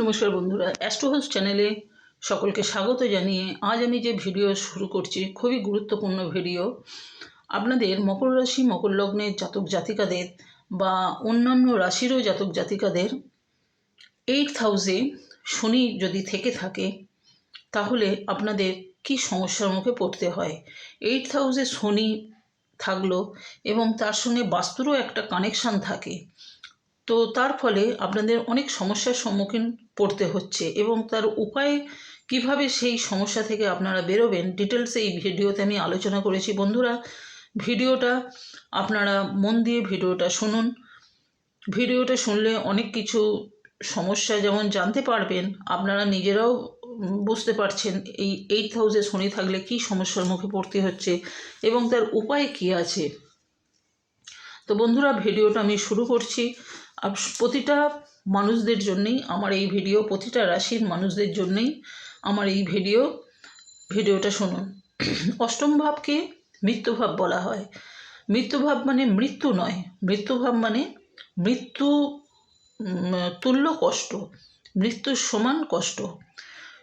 নমস্কার বন্ধুরা অ্যাস্ট্রোহাউস চ্যানেলে সকলকে স্বাগত জানিয়ে আজ আমি যে ভিডিও শুরু করছি, খুবই গুরুত্বপূর্ণ ভিডিও। আপনাদের মকর রাশি, মকর লগ্নের জাতক জাতিকাদের বা অন্যান্য রাশিরও জাতক জাতিকাদের এইট হাউসে শনি যদি থেকে থাকে, তাহলে আপনাদের কি সমস্যার মুখে পড়তে হয়? এইট হাউসে শনি থাকল এবং তার সঙ্গে বাস্তুরও একটা কানেকশান থাকে। তো তার ফলে আপনাদের অনেক সমস্যার সম্মুখীন পড়তে হচ্ছে এবং তার উপায় কীভাবে সেই সমস্যা থেকে আপনারা বেরোবেন ডিটেলসে এই ভিডিওতে আমি আলোচনা করেছি। বন্ধুরা, ভিডিওটা আপনারা মন দিয়ে ভিডিওটা শুনুন। ভিডিওটা শুনলে অনেক কিছু সমস্যা যেমন জানতে পারবেন, আপনারা নিজেরাও বুঝতে পারছেন এই এইট হাউসে শনি থাকলে কী সমস্যার মুখে পড়তে হচ্ছে এবং তার উপায় কী আছে। তো বন্ধুরা, ভিডিওটা আমি শুরু করছি। প্রতিটা মানুষদের জন্যেই, আমার এই ভিডিও প্রতিটা রাশির মানুষদের জন্যেই আমার এই ভিডিও, ভিডিওটা শুনুন। অষ্টম ভাবকে মৃত্যুভাব বলা হয়। মৃত্যুভাব মানে মৃত্যু নয়। মৃত্যুভাব মানে মৃত্যু তুল্য কষ্ট মৃত্যুর সমান কষ্ট।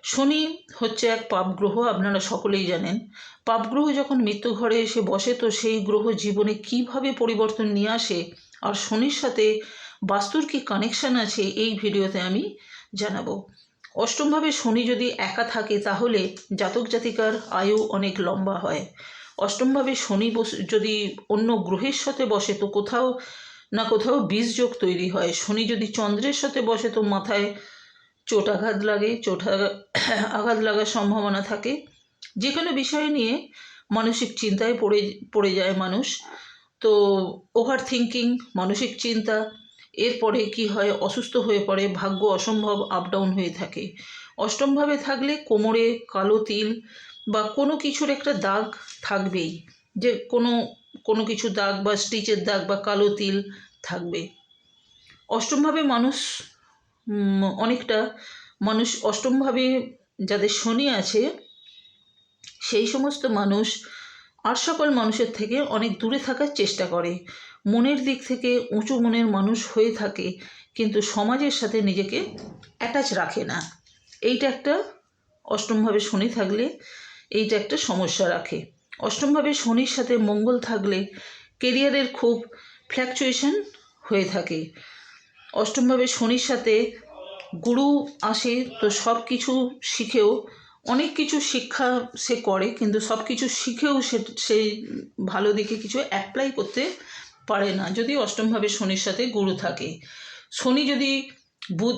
শনি হচ্ছে এক পাপ গ্রহ, আপনারা সকলেই জানেন। পাপ গ্রহ যখন মৃত্যু ঘরে এসে বসে, তো সেই গ্রহ জীবনে কীভাবে পরিবর্তন নিয়ে আসে? আর শনির সাথে বাস্তুর কি কানেকশান আছে এই ভিডিওতে আমি জানাব। অষ্টমভাবে শনি যদি একা থাকে তাহলে জাতক জাতিকার আয়ু অনেক লম্বা হয়। অষ্টমভাবে শনি যদি অন্য গ্রহের সাথে বসে তো কোথাও না কোথাও বীজযোগ তৈরি হয়। শনি যদি চন্দ্রের সাথে বসে তো মাথায় চোট আঘাত লাগে, চোট আঘাত লাগার সম্ভাবনা থাকে। যে কোনো বিষয় নিয়ে মানসিক চিন্তায় পড়ে পড়ে যায় মানুষ। তো ওভার থিঙ্কিং মানসিক চিন্তা এরপরে কি হয়? অসুস্থ হয়ে পড়ে, ভাগ্য অসম্ভব আপ ডাউন হয়ে থাকে। অষ্টমভাবে থাকলে কোমরে কালো তিল বা কোনো কিছুর একটা দাগ থাকবেই। যে কোনো কোনো কিছু দাগ বা স্টিচের দাগ বা কালো তিল থাকবে। অষ্টমভাবে মানুষ অনেকটা মানুষ অষ্টমভাবে যাদের শনি আছে, সেই সমস্ত মানুষ আর সকল মানুষের থেকে অনেক দূরে থাকার চেষ্টা করে। মনের দিক থেকে উঁচু মনের মানুষ হয়ে থাকে, কিন্তু সমাজের সাথে নিজেকে অ্যাটাচ রাখে না। এইটা একটা অষ্টমভাবে শনি থাকলে এইটা একটা সমস্যা রাখে। অষ্টমভাবে শনির সাথে মঙ্গল থাকলে কেরিয়ারের খুব ফ্ল্যাকচুয়েশন হয়ে থাকে। অষ্টমভাবে শনির সাথে গুরু আসে তো সব কিছু শিখেও, অনেক কিছু শিক্ষা সে করে, কিন্তু সব কিছু শিখেও সে সেই ভালো দিকে কিছু অ্যাপ্লাই করতে পারে না। যদি অষ্টমভাবে শনির সাথে গুরু থাকে। শনি যদি বুধ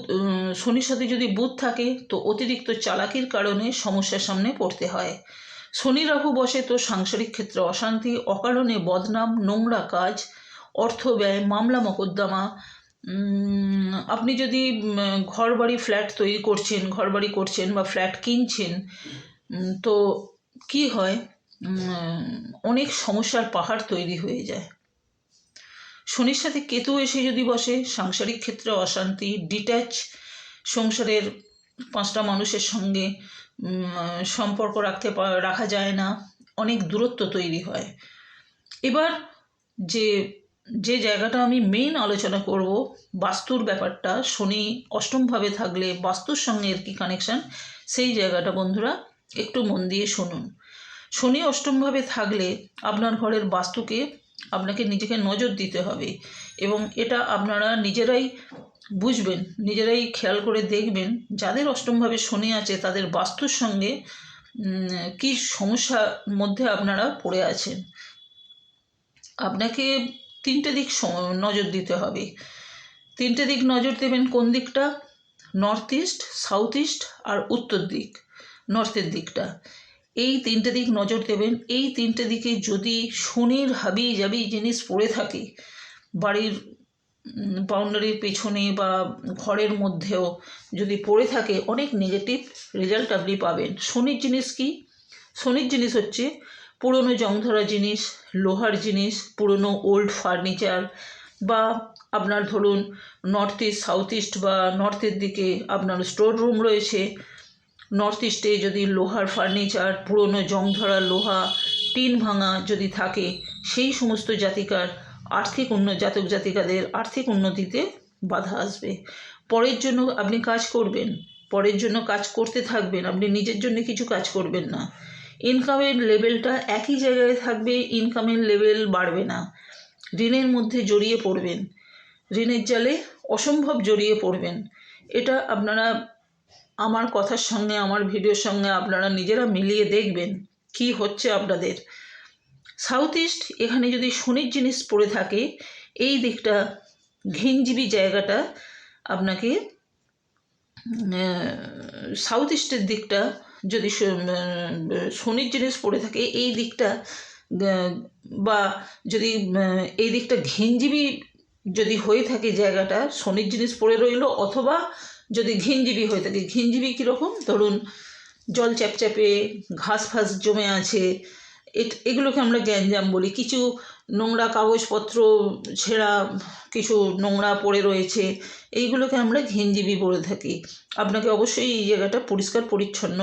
শনির সাথে যদি বুধ থাকে, তো অতিরিক্ত চালাকির কারণে সমস্যার সামনে পড়তে হয়। শনি রাহু বসে তো সাংসারিক ক্ষেত্রে অশান্তি, অকারণে বদনাম, নোংরা কাজ, অর্থ ব্যয়, মামলা মকদ্দমা আপনি যদি ঘর বাড়ি ফ্ল্যাট তৈরি করছেন ঘর বাড়ি করছেন বা ফ্ল্যাট কিনছেন তো কি হয়? অনেক সমস্যার পাহাড় তৈরি হয়ে যায়। শনির সাথে কেতু এসে যদি বসে, সাংসারিক ক্ষেত্রে অশান্তি ডিট্যাচ সংসারের পাঁচটা মানুষের সঙ্গে সম্পর্ক রাখতে রাখা যায় না, অনেক দূরত্ব তৈরি হয়। এবার যে যে জায়গাটা আমি মেইন আলোচনা করব, বাস্তুর ব্যাপারটা, শনি অষ্টমভাবে থাকলে বাস্তুর সঙ্গে এর কি কানেকশান সেই জায়গাটা বন্ধুরা একটু মন দিয়ে শুনুন। শনি অষ্টমভাবে থাকলে আপনার ঘরের বাস্তুকে আপনাকে নিজেকে নজর দিতে হবে এবং এটা আপনারা নিজেরাই বুঝবেন, নিজেরাই খেয়াল করে দেখবেন যাদের অষ্টমভাবে শনি আছে তাদের বাস্তুর সঙ্গে কি সমস্যার মধ্যে আপনারা পড়ে আছেন। আপনাকে তিনটে দিক নজর দিতে হবে। তিনটে দিক নজর দেবেন কোন দিকটা? নর্থ ইস্ট, সাউথ ইস্ট আর উত্তর দিক, নর্থের দিকটা। এই তিনটে দিক নজর দেবেন। এই তিনটে দিকে যদি শনির হাবি জাবি জিনিস পড়ে থাকে বাড়ির বাউন্ডারির পেছনে বা ঘরের মধ্যেও যদি পড়ে থাকে, অনেক নেগেটিভ রেজাল্ট আপনি পাবেন। শনির জিনিস কি? শনির জিনিস হচ্ছে পুরনো জংধরা জিনিস, লোহার জিনিস, পুরনো ওল্ড ফার্নিচার বা আপনার ধরুন নর্থ ইস্ট সাউথ ইস্ট বা নর্থের দিকে আপনার স্টোর রুম রয়েছে নর্থ ইস্টে যদি লোহার ফার্নিচার পুরনো জং ধরা লোহা, টিন ভাঙা যদি থাকে, সেই সমস্ত জাতিকার আর্থিক উন্ন, জাতক জাতিকাদের আর্থিক উন্নতিতে বাধা আসবে। পরের জন্য আপনি কাজ করবেন, পরের জন্য কাজ করতে থাকবেন, আপনি নিজের জন্য কিছু কাজ করবেন না। ইনকামের লেভেলটা একই জায়গায় থাকবে ইনকামের লেভেল বাড়বে না। ঋণের মধ্যে জড়িয়ে পড়বেন। ঋণের জালে অসম্ভব জড়িয়ে পড়বেন। এটা আপনারা আমার কথার সঙ্গে, আমার ভিডিওর সঙ্গে আপনারা নিজেরা মিলিয়ে দেখবেন কি হচ্ছে আপনাদের। সাউথ ইস্ট এখানে যদি শনির জিনিস পড়ে থাকে, এই দিকটা ঘিনজীবী জায়গাটা আপনাকে সাউথ ইস্টের দিকটা যদি শনির জিনিস পড়ে থাকে, এই দিকটা বা যদি এই দিকটা ঘিনজীবী যদি হয়ে থাকে জায়গাটা, শনির জিনিস পড়ে রইল, অথবা যদি ঘিনজীবী হয়ে থাকে ঘিনজীবী কীরকম? ধরুন, জল চ্যাপচ্যাপে ঘাস ফাস জমে আছে এগুলোকে আমরা গ্যাঞ্জাম বলি। কিছু নোংরা কাগজপত্র, ছেঁড়া কিছু নোংরা পড়ে রয়েছে, এইগুলোকে আমরা ঘিনজীবী বলে থাকি। আপনাকে অবশ্যই এই জায়গাটা পরিষ্কার, পরিচ্ছন্ন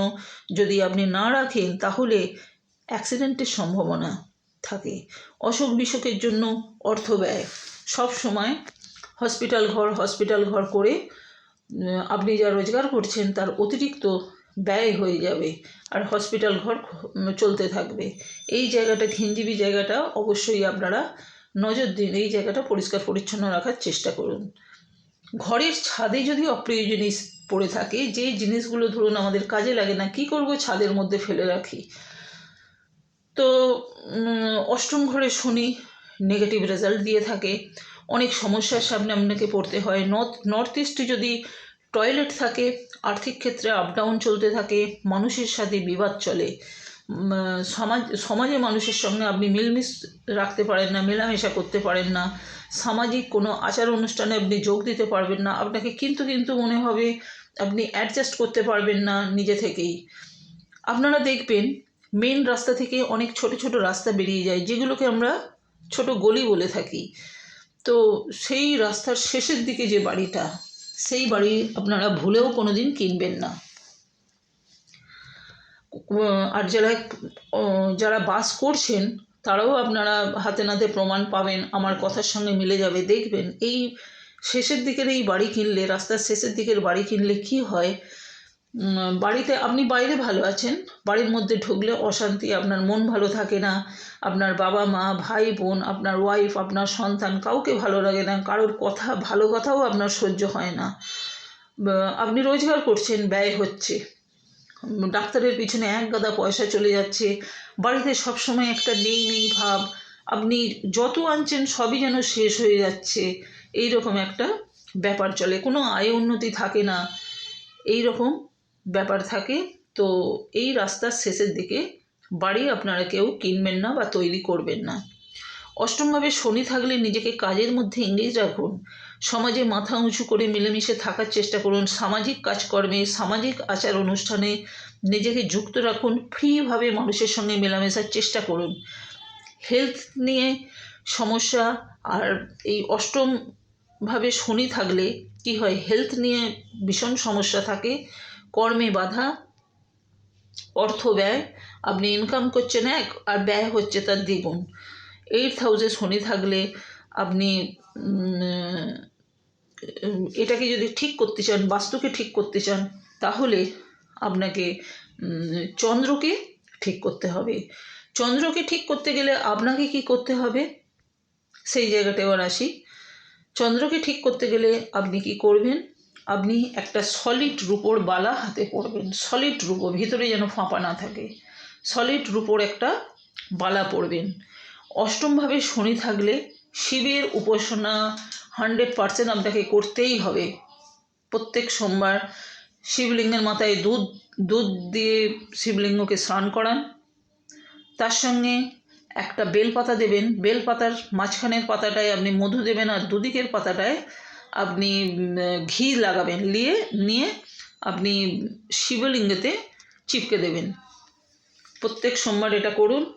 যদি আপনি না রাখেন, তাহলে অ্যাক্সিডেন্টের সম্ভাবনা থাকে। অসুখ বিসুখের জন্য অর্থ ব্যয়। সব সময় হসপিটাল ঘর হসপিটাল ঘর করে আপনি যা রোজগার করছেন তার অতিরিক্ত ব্যয় হয়ে যাবে আর হসপিটাল ঘর চলতে থাকবে। এই জায়গাটা ঘিঞ্জিবি জায়গাটা অবশ্যই আপনারা নজর দিন, এই জায়গাটা পরিষ্কার পরিচ্ছন্ন রাখার চেষ্টা করুন। ঘরের ছাদে যদি অপ্রিয় জিনিস পড়ে থাকে, যে জিনিসগুলো ধরুন আমাদের কাজে লাগে না, কি করব ছাদের মধ্যে ফেলে রাখি? তো অষ্টম ঘরে শনি নেগেটিভ রেজাল্ট দিয়ে থাকে। অনেক সমস্যার সামনে আপনাকে পড়তে হয়। নর্থ নর্থ ইস্টে যদি টয়লেট থাকে, আর্থিক ক্ষেত্রে আপ ডাউন চলতে থাকে, মানুষের সাথে বিবাদ চলে সমাজ, সমাজে মানুষের সঙ্গে আপনি মিলমিশ রাখতে পারেন না, মেলামেশা করতে পারেন না, সামাজিক কোনো আচার অনুষ্ঠানে আপনি যোগ দিতে পারবেন না, আপনাকে কিন্তু কিন্তু মনে হবে আপনি অ্যাডজাস্ট করতে পারবেন না নিজে থেকেই। আপনারা দেখবেন মেন রাস্তা থেকে অনেক ছোট ছোট রাস্তা বেরিয়ে যায়, যেগুলোকে আমরা ছোট গলি বলে থাকি। তো সেই রাস্তার শেষের দিকে যে বাড়িটা, সেই বাড়ি আপনারা ভুলেও কোনো দিন কিনবেন না। আর যারা যারা বাস করছেন, তারাও আপনারা হাতে নাতে প্রমাণ পাবেন, আমার কথার সঙ্গে মিলে যাবে। দেখবেন, এই শেষের দিকের এই বাড়ি কিনলে, রাস্তার শেষের দিকের বাড়ি কিনলে কি হয়? বাড়িতে আপনি বাইরে ভালো আছেন? বাড়ির মধ্যে ঢুকলে অশান্তি, আপনার মন ভালো থাকে না। আপনার বাবা মা, ভাই বোন, আপনার ওয়াইফ আপনার সন্তান কাউকে ভালো লাগে না, কারোর কথা, ভালো কথাও আপনার সহ্য হয় না। আপনি রোজগার করছেন, ব্যয় হচ্ছে। ডাক্তারের পিছনে এক গাদা পয়সা চলে যাচ্ছে। বাড়িতে সবসময় একটা নেই নেই ভাব। আপনি যত আনছেন, সবই যেন শেষ হয়ে যাচ্ছে। এই রকম একটা ব্যাপার চলে। কোনো আয় উন্নতি থাকে না। এই রকম ব্যাপার থাকে, তো এই রাস্তার শেষের দিকে বাড়ি আপনারা কেউ কিনবেন না বা তৈরি করবেন না। অষ্টমভাবে শনি থাকলে নিজেকে কাজের মধ্যে এঙ্গেজ রাখুন। সমাজে মাথা উঁচু করে মিলেমিশে থাকার চেষ্টা করুন। সামাজিক কাজকর্মে, সামাজিক আচার অনুষ্ঠানে নিজেকে যুক্ত রাখুন। ফ্রিভাবে মানুষের সঙ্গে মেলামেশার চেষ্টা করুন। হেলথ নিয়ে সমস্যা আর এই অষ্টমভাবে শনি থাকলে কি হয়? হেলথ নিয়ে ভীষণ সমস্যা থাকে। কর্মে বাধা, অর্থ ব্যয়, আপনি ইনকাম করছেন এক, আর ব্যয় হচ্ছে তার দ্বিগুণ। এইট হাউসে শনি থাকলে আপনি এটাকে যদি ঠিক করতে চান, বাস্তুকে ঠিক করতে চান, তাহলে আপনাকে চন্দ্রকে ঠিক করতে হবে। চন্দ্রকে ঠিক করতে গেলে আপনাকে কি করতে হবে? সেই জায়গাটা এবার আসি। চন্দ্রকে ঠিক করতে গেলে আপনি কি করবেন? আপনি একটা সলিড রূপোর বালা হাতে পরবেন সলিড রূপো, ভিতরে যেন ফাঁপা না থাকে। সলিড রূপোর একটা বালা পরবেন অষ্টমভাবে শনি থাকলে শিবের উপাসনা হান্ড্রেড পারসেন্ট আপনাকে করতেই হবে। প্রত্যেক সোমবার শিবলিঙ্গের মাথায় দুধ দুধ দিয়ে শিবলিঙ্গকে স্নান করান। তার সঙ্গে একটা বেলপাতা দেবেন। বেলপাতার মাঝখানের পাতাটায় আপনি মধু দেবেন আর দুদিকের পাতাটায় আপনি ঘি লাগাবেন, নিয়ে নিয়ে আপনি শিবলিঙ্গেতে চিপকে দেবেন। প্রত্যেক সোমবার এটা করুন।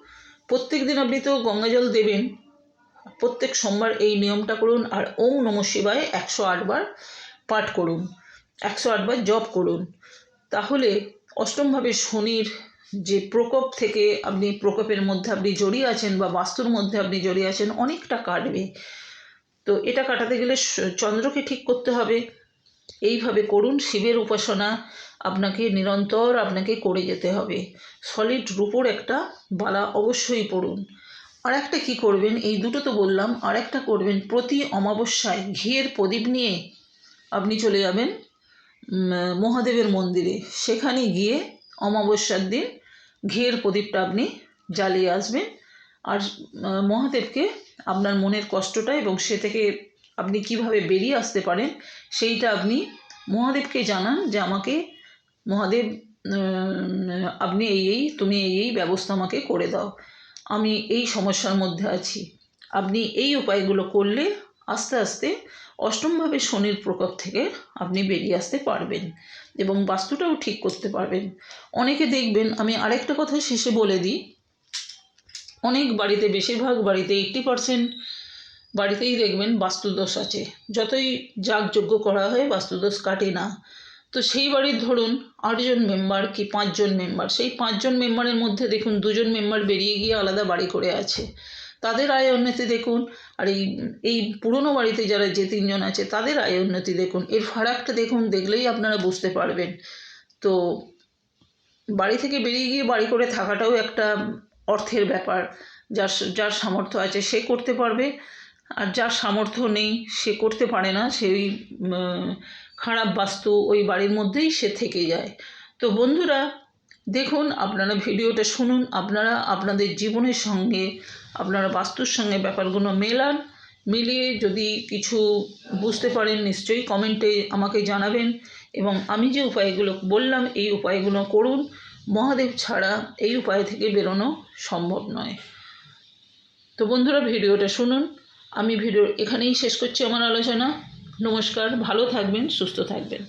প্রত্যেক দিন আপনি তো গঙ্গা জল দেবেন। প্রত্যেক সোমবার এই নিয়মটা করুন আর ওম নম শিবায় একশো আটবার পাঠ করুন। একশো আটবার জপ করুন। তাহলে অষ্টমভাবে শনির যে প্রকোপ থেকে আপনি প্রকোপের মধ্যে আপনি জড়িয়ে আছেন বা বাস্তুর মধ্যে আপনি জড়িয়ে আছেন, অনেকটা কাটবে। তো এটা কাটাতে গেলে চন্দ্রকে ঠিক করতে হবে। এইভাবে করুন, শিবের উপাসনা আপনাকে নিরন্তর আপনাকে করে যেতে হবে। সলিড রূপোর একটা বালা অবশ্যই পড়ুন। আর একটা কী করবেন? এই দুটো তো বললাম আর একটা করবেন। প্রতি অমাবস্যায় ঘিয়ের প্রদীপ নিয়ে আপনি চলে যাবেন মহাদেবের মন্দিরে। সেখানে গিয়ে অমাবস্যার দিন ঘিয়ের প্রদীপটা আপনি জ্বালিয়ে আসবেন। আর মহাদেবকে আপনার মনের কষ্টটা এবং সে থেকে আপনি কীভাবে বেরিয়ে আসতে পারেন, সেইটা আপনি মহাদেবকে জানান যে আমাকে, মহাদেব আপনি এই এই, তুমি এই এই ব্যবস্থা আমাকে করে দাও। আমি এই সমস্যার মধ্যে আছি। আপনি এই উপায়গুলো করলে আস্তে আস্তে অষ্টমভাবে শনির প্রকোপ থেকে আপনি বেরিয়ে আসতে পারবেন এবং বাস্তুটাও ঠিক করতে পারবেন। অনেকে দেখবেন, আমি আরেকটা কথা শেষে বলে দিই অনেক বাড়িতে, বেশিরভাগ বাড়িতে এইট্টি পারসেন্ট বাড়িতেই দেখবেন বাস্তুদোষ আছে। যতই যাগযজ্ঞ করা হয় বাস্তুদোষ কাটে না। তো সেই বাড়ির ধরুন আটজন মেম্বার কি পাঁচজন মেম্বার সেই পাঁচজন মেম্বারের মধ্যে দেখুন দুজন মেম্বার বেরিয়ে গিয়ে আলাদা বাড়ি করে আছে। তাদের আয় উন্নতি দেখুন, আর এই এই পুরনো বাড়িতে যারা যে তিনজন আছে তাদের আয় উন্নতি দেখুন। এর ফারাকটা দেখুন, দেখলেই আপনারা বুঝতে পারবেন। তো বাড়ি থেকে বেরিয়ে গিয়ে বাড়ি করে থাকাটাও একটা অর্থের ব্যাপার, যার যার সামর্থ্য আছে সে করতে পারবে, আর যার সামর্থ্য নেই সে করতে পারে না সেই খারাপ বাস্তু ওই বাড়ির মধ্যেই সে থেকে যায়। তো বন্ধুরা, দেখুন, আপনারা ভিডিওটা শুনুন, আপনারা আপনাদের জীবনের সঙ্গে, আপনারা বাস্তুর সঙ্গে ব্যাপারগুলো মেলান, মিলিয়ে যদি কিছু বুঝতে পারেন, নিশ্চয়ই কমেন্টে আমাকে জানাবেন, এবং আমি যে উপায়গুলো বললাম, এই উপায়গুলো করুন। মহাদেব ছাড়া এই উপায় থেকে বেরোনো সম্ভব নয়। তো বন্ধুরা, ভিডিওটা শুনুন। আমি ভিডিও এখানেই শেষ করছি আমার আলোচনা। নমস্কার, ভালো থাকবেন, সুস্থ থাকবেন।